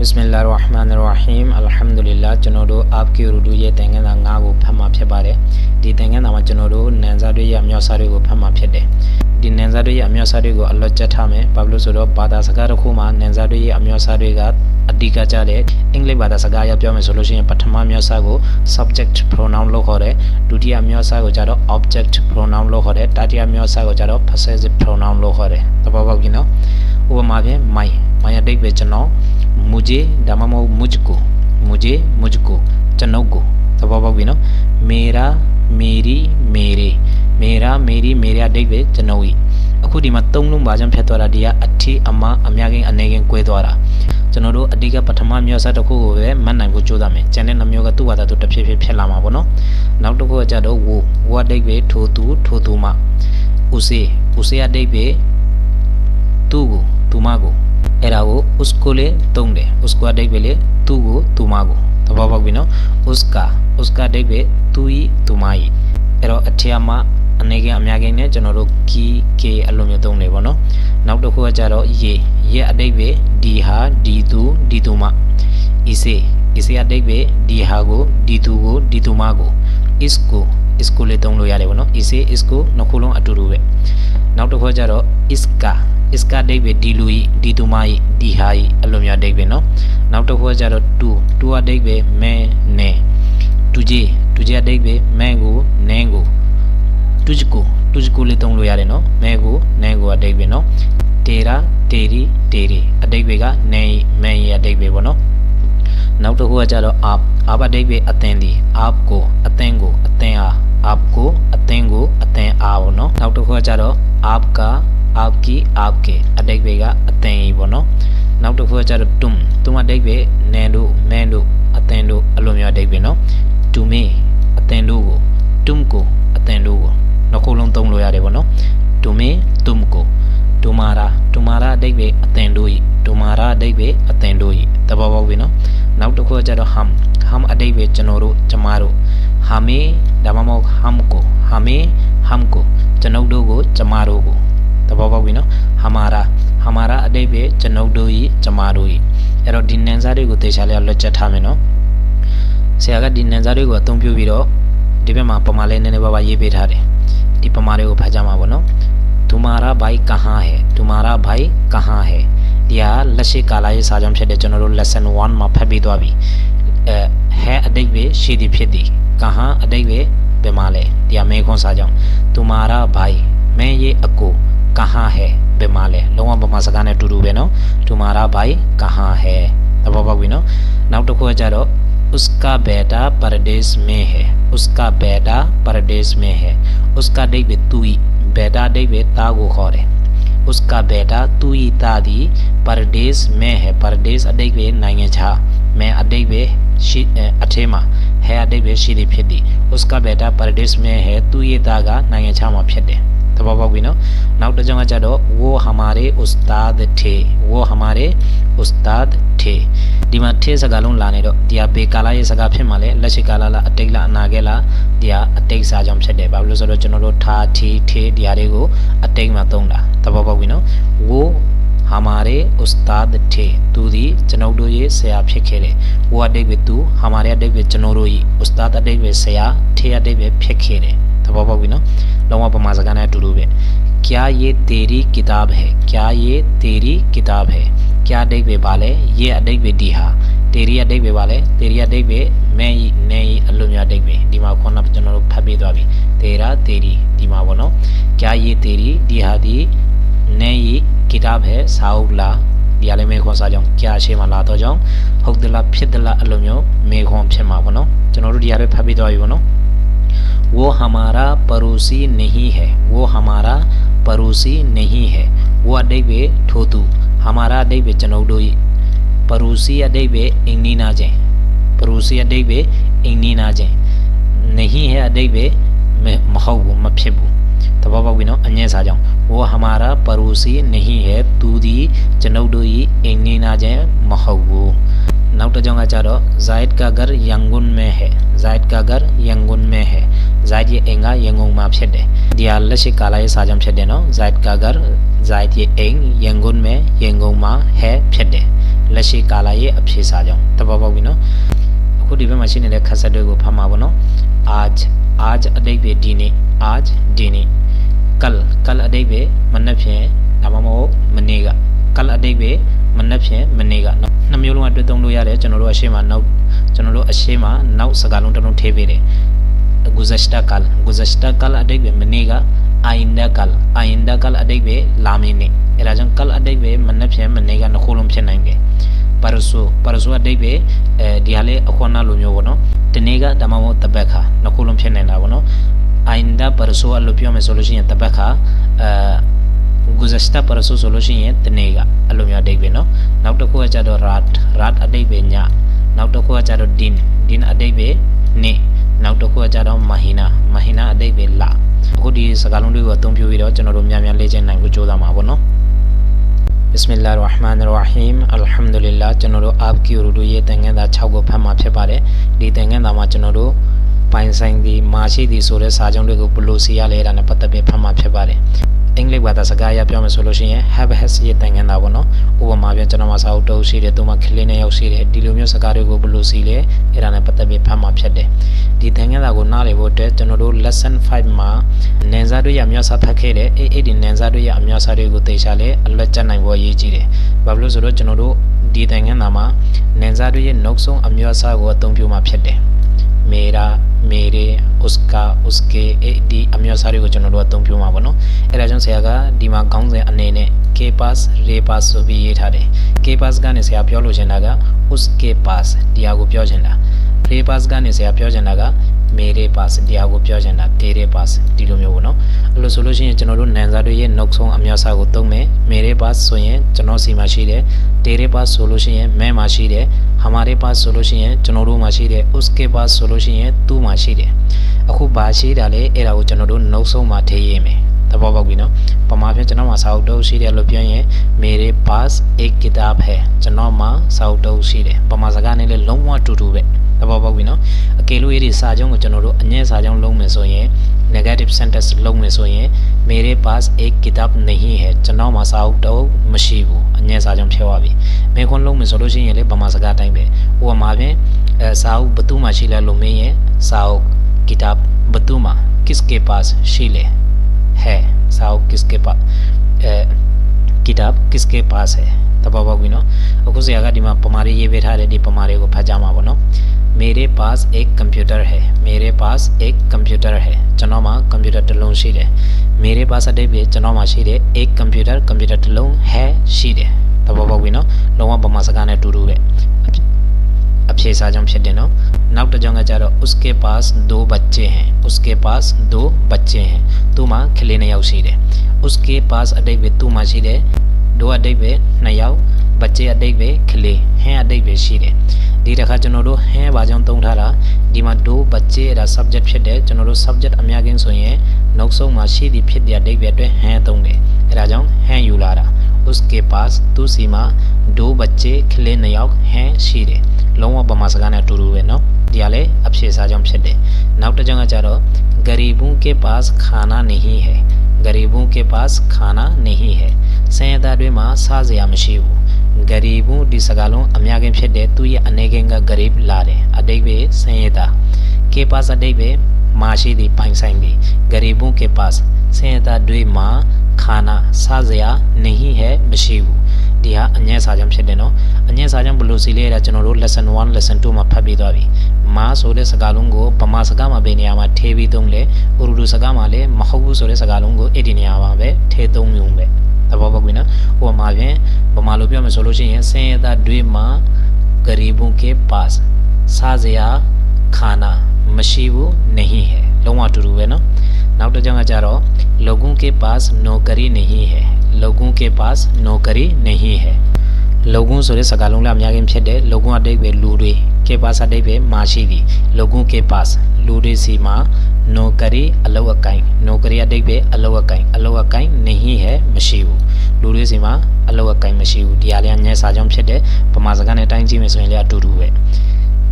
Bismillah ar-Rahman ar-Rahim Alhamdulillah ကျွန်တော်တို့ APK Urdu ရဲ့သင်ခန်းစာ9ကိုဖတ်မှာဖြစ်ပါတယ်ဒီသင်ခန်းစာမှာကျွန်တော်တို့နန်စာတွေရဲ့အမျိုးအစားတွေကိုဖတ်မှာဖြစ်တယ်ဒီနန်စာတွေရဲ့အမျိုးအစားတွေကိုအလွတ်ကျက်ထားမယ်ဘာလို့လဲဆိုတော့ဘာသာစကားတစ်ခုမှာနန်စာတွေရဲ့အမျိုးအစားတွေကအဓိကကျတဲ့အင်္ဂလိပ်ဘာသာစကားရပြောမယ်ဆိုလို့ရှိရင်ပထမအမျိုးအစားကို subject pronoun လို့ခေါ်တယ်ဒုတိယအမျိုးအစားကိုကျတော့ object pronoun လို့ခေါ်တယ်တတိယအမျိုးအစားကိုကျတော့ possessive pronoun လို့ခေါ်တယ်သဘောပေါက်ပြီနော်ဥပမာဖြင့် my my အတိတ်ပဲကျွန်တော် मुझे ဒါမှမဟုတ် मुझको मुझे मुझको ကျွန်ုပ်ကိုသဘောပေါက်ပြီနော် मेरा मेरी मेरे मेरा मेरी मेरेအတိတ်ပဲကျွန်ုပ်ဤအခုဒီမှာသုံးလုံးပါချမ်းဖြတ်သွားတာဒီကအထီအမအများကြီးအနေချင်း꿰သွားတာကျွန်တော်တို့အတိတ်ကပထမမျိုးဆက်တစ်ခုကိုပဲမှတ်နိုင်ဖို့ကြိုးစားမယ်ကျန်တဲ့နှမျိုးကသူ့ဘာသာသူတစ်ဖြည်းဖြည်းဖြစ်လာမှာပေါ့နော်နောက်တစ်ခုကကြတော့ဝဝအတိတ်ပဲထိုသူထိုသူမဦးစေဦးစေအတိတ်ပဲသူ့ကိုသူမကို အဲ့ဒါကို उसको လေသုံးတယ် उसको အတိတ်ပဲလေသူ့ကိုသူမကိုသဘောပေါက်ပြီနော် उसका उसका အတိတ်ပဲသူဤသူမဤအဲ့တော့အထက်မှာအနေကအများကြီးနဲ့ကျွန်တော်တို့ key k အလိုမျိုးသုံးနေပေါ့နော်နောက်တစ်ခုကကြတော့ရေရေအတိတ်ပဲဒီဟာဒီသူဒီသူမ इसे इसे အတိတ်ပဲဒီဟာကိုဒီသူကိုဒီသူမကို isco isco လေးသုံးလို့ရတယ်ပေါ့နော် इसे isco နှစ်ခုလုံးအတူတူပဲနောက်တစ်ခုကကြတော့ isca is ကဒိဗေဒီလူဤဒီသူမဤဒီဟာဤအဲ့လိုမျိုးဒိဗေနော်နောက်တစ်ခုကကြတော့ to to ကဒိဗေမဲနဲ to j to j ကဒိဗေမဲကိုနဲကို to j ကို to j ကိုလေးသုံးလို့ရတယ်နော်မဲကိုနဲကိုကဒိဗေနော်တေရာတေရီတေရီအဒိဗေကနဲမဲရဒိဗေပေါ့နော်နောက်တစ်ခုကကြတော့ up up အဒိဗေအသင်သည် up ကိုအသင်ကိုအသင်အား up ကိုအသင်ကိုအသင်အားပေါ့နော်နောက်တစ်ခုကကြတော့ up က aapki aapke အတိတ်ပဲကအသင်ကြီးပေါ့နော်နောက်တစ်ခုကကြတော့ tum tum အတိတ်ပဲနန်တို့မန်တို့အသင်တို့အလိုမျိုးအတိတ်ပဲနော် tume အသင်တို့ကို tum ကိုအသင်တို့ကိုနှစ်ခုလုံးသုံးလို့ရတယ်ပေါ့နော် tume tum ကို tumara tumara အတိတ်ပဲအသင်တို့ဤ tumara အတိတ်ပဲအသင်တို့ဤသဘောပေါက်ပြီနော်နောက်တစ်ခုကကြတော့ ham ham အတိတ်ပဲကျွန်တော်တို့ကျမတို့ hame ဒါမှမဟုတ် ham ကို hame ham ကိုကျွန်ုပ်တို့ကိုကျမတို့ကို သဘောပေါက်ပြီနော် hamara hamara အတိတ်ပဲကျွန်ုပ်တို့ဤကျမတို့ဤအဲ့တော့ဒီနန်းစားတွေကိုသေချာလေးလွတ်ချက်ထားမယ်နော်ဆရာကဒီနန်းစားတွေကိုအသုံးပြုပြီးတော့ဒီဘက်မှာပမာလေးနည်းနည်းပါးပါးရေးပေးထားတယ်ဒီပမာတွေကိုဖတ်ကြမှာပေါ့နော် तुम्हारा भाई कहाँ है तुम्हारा भाई कहाँ है ဒီဟာလက်ရှိကာလရေးစာကြောင်းဖြစ်တဲ့ကျွန်တော်တို့ lesson 1မှာဖတ်ပြီးသွားပြီအဲဟဲအတိတ်ပဲရှိသည်ဖြစ်သည်ကဟာအတိတ်ပဲဘယ်မှာလဲဒီဟာမေခွန်းစာကြောင်း तुम्हारा भाई မင်းရဲ့အကို कहाँ है? बेमाले लोगों बमा सगाने टू बेनो तुम्हारा भाई कहाँ है? तब नाउ नाव टको जारो उसका बेटा परदेश में है। उसका बेटा परदेश में है। उसका देखे तुई, बेटा देखे तागो खौर है। उसका बेटा तुई तादी परदेश में है। परदेश अडे वे नाइए झा। मैं अडेक वे अठेमा। है अडेक वे शीरी फेदी उसका बेटा परदेश में है। तुई तागा नाइए झा मा फेदे। ဘောပေါက်ပြီနော်နောက်တစ်ကြောင်းကကြတော့ वो हमारे उस्ताद थे वो हमारे उस्ताद थे ဒီမှာထေစကားလုံးလာနေတော့ဒီဟာဘေကာလာရဲ့စကားဖြစ်မှလဲလက်ရှိကာလာလားအတိတ်လားအနာဂတ်လားဒီဟာအတိတ်စာကြောင့်ဖြစ်တယ်ဘာလို့လဲဆိုတော့ကျွန်တော်တို့ထားထီထေဒီဟာတွေကိုအတိတ်မှာသုံးတာသဘောပေါက်ပြီနော် वो हमारे उस्ताद थे သူဒီကျွန်တော်တို့ရဲ့ဆရာဖြစ်ခဲ့တယ်။ वो အတိတ်ပဲသူ हमारे အတိတ်ပဲကျွန်တော်တို့ရဲ့ उस्ताद အတိတ်ပဲဆရာထေအတိတ်ပဲဖြစ်ခဲ့တယ်။သ ဘောပေါက်ပြီနော်။လုံးဝပမာစကားနဲ့အတူတူပဲ။ क्या ये तेरी किताब है क्या ये तेरी किताब है क्या အတိတ်ပဲပါလဲ။ ये အတိတ်ပဲဒီဟာ तेरी အတိတ်ပဲပါလဲ။ तेरी အတိတ်ပဲမဲဤနေဤအလိုမျိုးအတိတ်ပဲဒီမှာခုနကကျွန်တော်တို့ဖတ်ပေးသွားပြီ။ तेरा तेरी ဒီမှာပေါ့နော်။ क्या ये तेरी ဒီဟာဒီနေဤ किताब है စာအုပ်လားဒီအလည်းမေခွန်စာကြောင့်ကြာရှေ့မှာလာတော့ကြောင့်ဟုတ်သလားဖြစ်သလားအလိုမျိုးမေခွန်ဖြစ်မှာပေါ့နော်ကျွန်တော်တို့ဒီအလည်းဖတ်ပြီးသွားပြီပေါ့နော် वो हमारा पड़ोसी नहीं है, वो हमारा पड़ोसी नहीं है। वो अदैबे ठोतू, हमारा अदैबे चनौडोई। पड़ोसी अदैबे इंगनी ना नाजें पड़ोसी अदैबे इंगनी ना नाजें नहीं है अदैबे महबू मफेबू। तो बाबा बिनो अन्य सा जाऊँ वो हमारा पड़ोसी नहीं है, तू दी चनौडोई इंगनी ना नाजें महबू နီးနာခြင်းမဟုတ်ဘူးနောက်တစ်ကြောင်းကကြတော့ जायद का घर यंगुन में है जायद का घर यंगुन में है जायद ရဲ့အိမ်ကရန်ကုန်မှာဖြစ်တယ်ဒီဟာလက်ရှိကာလရဲ့စာကြောင်းဖြစ်တယ်နော် जायद का घर जायद ရဲ့အိမ်ရန်ကုန်မှာရန်ကုန်မှာ है ဖြစ်တယ် လက်ရှိကာလရဲ့အဖြေစာကြောင့်တဘောပေါက်ပြီနော်အခုဒီဘက်မှာရှိနေတဲ့ခက်ဆက်တွေကိုဖတ်မှာပေါ့နော် आज आज အတိတ်ပဲဒီနေ့ आज ဒီနေ့ कल कल အတိတ်ပဲမနေ့ဖြင့်ဒါမှမဟုတ်မနေ့က कल အတိတ်ပဲ မနှက်ဖြင့်မနေ့ကနှမျိုးလုံးကတွေ့သုံးလို့ရတယ်ကျွန်တော်တို့အရှိမနောက်ကျွန်တော်တို့အရှိမနောက်စကားလုံးတစ်လုံးထည့်ပေးတယ်ဂူဇက်စတာကလဂူဇက်စတာကလအတိတ်ပဲမနေ့ကအိုင်ဒါကလအိုင်ဒါကလအတိတ်ပဲလာမင်းနေအဲဒါကြောင့်ကလအတိတ်ပဲမနှက်ဖြင့်မနေ့ကနှခုလုံးဖြစ်နိုင်တယ်ပါရဆိုပါရဆိုအတိတ်ပဲအဲဒီဟာလေးအခွန်အလိုမျိုးပေါ့နော်ဒီနေ့ကဒါမှမဟုတ်တပတ်ခါနှခုလုံးဖြစ်နေတာပေါ့နော်အိုင်ဒါပါရဆိုအလိုပြောမယ်ဆိုလို့ရှိရင်တပတ်ခါအဲ गुज़श्ता परसो ဆိုလို့ရှိရင်ဒီနေ့ကအလိုမျိုးအတိတ်ပဲနော်နောက်တစ်ခုကကြတော့ rat rat အတိတ်ပဲညနောက်တစ်ခုကကြတော့ din din အတိတ်ပဲနေ့နောက်တစ်ခုကကြတော့ mahina mahina အတိတ်ပဲလအခုဒီစကားလုံးတွေကိုအသုံးပြုပြီးတော့ကျွန်တော်တို့များများလေ့ကျင့်နိုင်ဖို့ကြိုးစားမှာပေါ့နော် बिस्मिल्लाह रहमान रहीम अल्हम्दुलिल्लाह ကျွန်တော်တို့ आप की उर्दू ရဲ့သင်ခန်းစာ6ကိုဖတ်မှာဖြစ်ပါတယ်ဒီသင်ခန်းစာမှာကျွန်တော်တို့ပိုင်ဆိုင်သည်မာရှိသည်ဆိုတဲ့စာကြောင်းတွေကိုဘယ်လိုစီရလဲတာနဲ့ပတ်သက်ပြီးဖတ်မှာဖြစ်ပါတယ် အင်္ဂလိပ်ဘာသာစကားအရပြောမယ်ဆိုလို့ရှိရင် have has ရဲ့သင်ခန်းစာပေါ့နော်ဥပမာပြန်ကျွန်တော်မှာစာအုပ်တုပ်ရှိတယ်သူမှကလေးနဲ့ရောက်ရှိတယ်ဒီလိုမျိုးစကားတွေကိုဘယ်လိုစီလဲအဲ့ဒါနဲ့ပတ်သက်ပြီးဖတ်မှာဖြစ်တယ်ဒီသင်ခန်းစာကိုနားလည်ဖို့အတွက်ကျွန်တော်တို့ lesson 5မှာနန်စာတွေရအမျိုးအစားဖတ်ခဲ့တယ်အဲ့အဲ့ဒီနန်စာတွေရအမျိုးအစားတွေကိုသေချာလဲအလွတ်ကျက်နိုင်ဖို့အရေးကြီးတယ်ဘာဖြစ်လို့ဆိုတော့ကျွန်တော်တို့ဒီသင်ခန်းစာမှာနန်စာတွေရဲ့နောက်ဆုံးအမျိုးအစားကိုအသုံးပြုမှာဖြစ်တယ် မေရာမေရေ uska uske အဲဒီအမျိုးအစားတွေကိုကျွန်တော်တို့အသုံးပြုမှာပေါ့နော်အဲဒါကြောင့်ဆရာကဒီမှာခေါင်းစဉ်အနေနဲ့ k pass re pass ဆိုပြီးရေးထားတယ် k pass ကနေဆရာပြောလို့ရှင်တာက uske pass ဒီဟာကိုပြောချင်တာ re pass ကနေဆရာပြောချင်တာကမေရေ pass ဒီဟာကိုပြောချင်တာတေရေ pass ဒီလိုမျိုးပေါ့နော်အဲ့လိုဆိုလို့ရှိရင်ကျွန်တော်တို့နန်စာတွေရဲ့နောက်ဆုံးအမျိုးအစားကိုသုံးမယ်မေရေ pass ဆိုရင်ကျွန်တော်စီမှာရှိတယ်တေရေ pass ဆိုလို့ရှိရင်မဲမှာရှိတယ် हमारे पास ဆိုလို့ရှိရင်ကျွန်တော်တို့မှာရှိတယ် उसके पास ဆိုလို့ရှိရင်သူ့မှာရှိတယ်အခုဘာရှိတာလဲအဲ့ဒါကိုကျွန်တော်တို့နောက်ဆုံးမှာထည့်ရမယ်သဘောပေါက်ပြီနော်ပမာဖြင့်ကျွန်တော်မှာစာအုပ်တုပ်ရှိတယ်လို့ပြောရင် मेरे पास एक किताब है ကျွန်တော်မှာစာအုပ်တုပ်ရှိတယ်ပမာစကားနဲ့လည်းလုံးဝတူတူပဲ သဘောပေါက်ပြီနော်အကယ်လို့အဲ့ဒီစာကြောင်းကိုကျွန်တော်တို့အငဲ့စာကြောင်းလုံးမယ်ဆိုရင် negative sentence လုံးမယ်ဆိုရင် मेरे पास एक किताब नहीं है ကျွန်တော်မှာစာအုပ်တုပ်မရှိဘူးအငဲ့စာကြောင်းဖြစ်သွားပြီမေခွန်းလုံးမယ်ဆိုလို့ရှိရင်လေပမာစကားတိုင်းပဲဟိုမှာဖြင့်အဲစာအုပ်ဘသူမှရှိလဲလို့မင်းရဲ့စာအုပ် किताब ဘသူမှ किसके पास ရှိလဲ है साहब किसके पास किताब किसके पास है တဘောပေါက်ပြီနော်အခုဆရာကဒီမှာပမာရီရေးပေးထားတဲ့ဒီပမာရီကိုဖတ်ကြမှာပေါ့နော် मेरे पास एक कंप्यूटर है मेरे पास एक कंप्यूटर है ကျွန်တော်မှာကွန်ပျူတာတစ်လုံးရှိတယ် मेरे पास အတိတ်ပဲကျွန်တော်မှာရှိတယ် एक कंप्यूटर कंप्यूटर တစ်လုံး है ရှိတယ်တဘောပေါက်ပြီနော်လုံးဝပမာစကားနဲ့တူတူပဲအဖြေစာကြောင့်ဖြစ်တယ်နော်နောက်တစ်ကြောင်းကကြတော့ उसके पास दो बच्चे हैं उसके पास दो बच्चे हैं သူ့မှာကလေးနှစ်ယောက်ရှိတယ် उसके पास အတိတ်ပဲသူ့မှာရှိတယ် ဒိုအတိတ်ပဲနှစ်ယောက် बच्चे အတိတ်ပဲကလေးဟင်းအတိတ်ပဲရှိတယ်ဒီတစ်ခါကျွန်တော်တို့ဟင်းဘာကြောင့်သုံးထားတာဒီမှာဒို बच्चे အဲ့ဒါ subject ဖြစ်တယ်ကျွန်တော်တို့ subject အများကြီးဆိုရင်နောက်ဆုံးမှာရှိသည်ဖြစ်တဲ့အတိတ်ပဲအတွက်ဟင်းသုံးတယ်အဲ့ဒါကြောင့်ဟင်းယူလာတာ उसके पास သူစီမှာဒို बच्चे ကလေးနှစ်ယောက်ဟင်းရှိတယ်လုံးဝပမာစကားနဲ့အတူတူပဲเนาะဒီကလည်းအဖြေစာကြောင့်ဖြစ်တယ်နောက်တစ်ကြောင်းကကြတော့ गरीबों के पास खाना नहीं है गरीबों के पास खाना नहीं है ဆင်းရဲသားတွေမှာစားစရာမရှိဘူးဂရီဘုဒီစကားလုံးအများကြီးဖြစ်တဲ့သူရဲ့အနေကင်ကဂရီဘလာတယ်အတိတ်ပဲဆင်းရဲသားကေပါစအတိတ်ပဲမရှိသည့်ပိုင်ဆိုင်သည်ဂရီဘုကေပါစဆင်းရဲသားတွေမှာခါနာစားစရာ نہیں है မရှိဘူးဒီဟာအငဲစာကြောင့်ဖြစ်တယ်နော်အငဲစာကြောင့်ဘလို့စီလေးရတာကျွန်တော်တို့ lesson 1 lesson 2မှာဖတ်ပြီးသွားပြီမာဆိုတဲ့စကားလုံးကိုဗမာစကားမှာဘယ်နေရာမှာထည့်ပြီးသုံးလဲဥရုဒုစကားမှာလည်းမဟုတ်ဘူးဆိုတဲ့စကားလုံးကိုအဲ့ဒီနေရာမှာပဲထည့်သုံးရုံပဲ 다바바구이나 वो हम आ गए बमालोपिया में सोलो चाहिए सेदा डुई माँ गरीबों के पास। साजिया खाना, मशीबू नहीं है। लोग टुरू है ना? नाव तो जगह जा रहा हो। लोगों के पास नौकरी नहीं है। लोगों के पास नौकरी नहीं है। လုံကွန်းဆိုတဲ့စကားလုံးလည်းအများကြီးဖြစ်တယ်လုံကွန်းအတိတ်ပဲလူတွေကေပါစအတိတ်ပဲမာရှိသည်လုံကွန်းကေပါစလူတွေစီမှာနိုကရီအလောက်အကိုင်းနိုကရီအတိတ်ပဲအလောက်အကိုင်းအလောက်အကိုင်းနေဟဲမရှိဘူးလူတွေစီမှာအလောက်အကိုင်းမရှိဘူးဒီဟာလည်းငဲစာကြောင့်ဖြစ်တယ်ပမာစကားနဲ့တိုင်းကြည့်မယ်ဆိုရင်လည်းအတူတူပဲ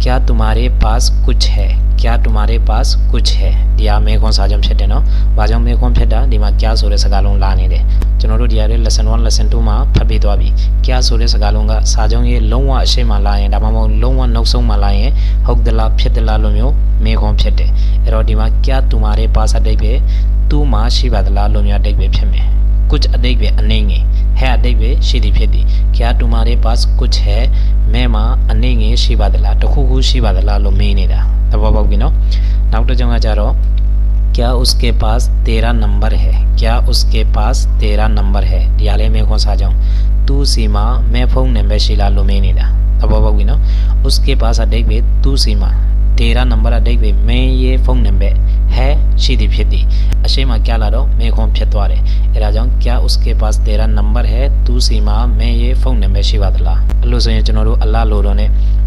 क्या तुम्हारे पास कुछ है क्या तुम्हारे पास कुछ हैဒီဟာမေခွန်းစာကြောင့်ဖြစ်တယ်နော်။ဘာကြောင့်မေခွန်းဖြစ်တာဒီမှာ क्या ဆိုတဲ့စကားလုံးလာနေတယ်။ကျွန်တော်တို့ဒီဟာလေး lesson 1 lesson 2မှာဖတ်ပြီးသွားပြီ။ क्या ဆိုတဲ့စကားလုံးကစာကြောင်းရဲ့လုံးဝအရှိမလာရင်ဒါမှမဟုတ်လုံးဝနောက်ဆုံးမှလာရင်ဟုတ်သလားဖြစ်သလားလို့မျိုးမေခွန်းဖြစ်တယ်။အဲ့တော့ဒီမှာ क्या तुम्हारे पास အတိတ်ပဲသူ့မှာရှိပါသလားလို့မျိုးအတိတ်ပဲဖြစ်မယ်။ कुछ အတိတ်ပဲအနေငယ် है හැඩේ වේ फेदी क्या तुम्हारे पास कुछ है? मैं मा अनेंगे शिवादला टखुगु शिवादला लो मैं नहीं मेनेदा तब बाबू गिनो नाउट तो जंगा जा रहा क्या उसके पास तेरा नंबर है? क्या उसके पास तेरा नंबर है? रियाले में कौन सा जाऊँ। तू सीमा मैं फ़ोन नंबर शिला लो मैं नहीं मेनेदा तब बाबू बिनो उसके पास अडेक वे तू सीमा နေတာသဘောပေါက်ပြီနော် उसके पास အတိတ်ပဲသူ့စီမှာ तेरा नंबर အတိတ်ပဲမင်းရဲ့ဖုန်းနံပါတ် है ရှိသည်ဖြစ်သည်အရှိမကြလာတော့မေးခွန်းဖြစ်သွားတယ်အဲဒါကြောင့် क्या उसके पास तेरा नंबर है သူ့စီမှာမင်းရဲ့ဖုန်းနံပါတ်ရှိပါသလားအဲ့လိုဆိုရင်ကျွန်တော်တို့အလားလို့တော့ ਨੇ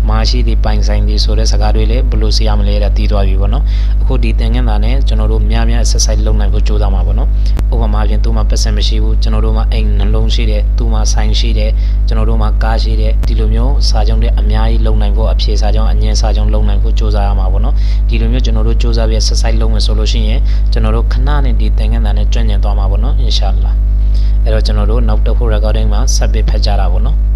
မရှိသည်ပိုင်ဆိုင်သည်ဆိုတဲ့စကားတွေလည်းဘယ်လိုစီရမလဲတဲ့တီးသွားပြီပေါ့နော်အခုဒီသင်ခန်းစာနဲ့ကျွန်တော်တို့များများ exercise လုပ်နိုင်ဖို့ကြိုးစားမှာပေါ့နော်ဥပမာဖြင့်သူ့မှာပတ်စံမရှိဘူးကျွန်တော်တို့မှာအိမ်နှလုံးရှိတယ်သူ့မှာဆိုင်ရှိတယ်ကျွန်တော်တို့မှာကားရှိတယ်ဒီလိုမျိုးစာကြောင်းတွေအများကြီးလုပ်နိုင်ဖို့အဖြေစာကြောင်းအငင်းစာကြောင်းလုပ်နိုင်ဖို့ကြိုးစားရမှာပေါ့နော်ဒီလိုမျိုးကျွန်တော်တို့ကြိုးစားပြီး exercise လုပ်မယ်ဆိုလို့ရှိရင်ကျွန်တော်တို့ခဏနဲ့ဒီသင်ခန်းစာနဲ့ကျွမ်းကျင်သွားမှာပေါ့နော် inshallah အဲ့တော့ကျွန်တော်တို့နောက်တစ်ခု recording မှာဆက်ပြီးဖတ်ကြတာပေါ့နော်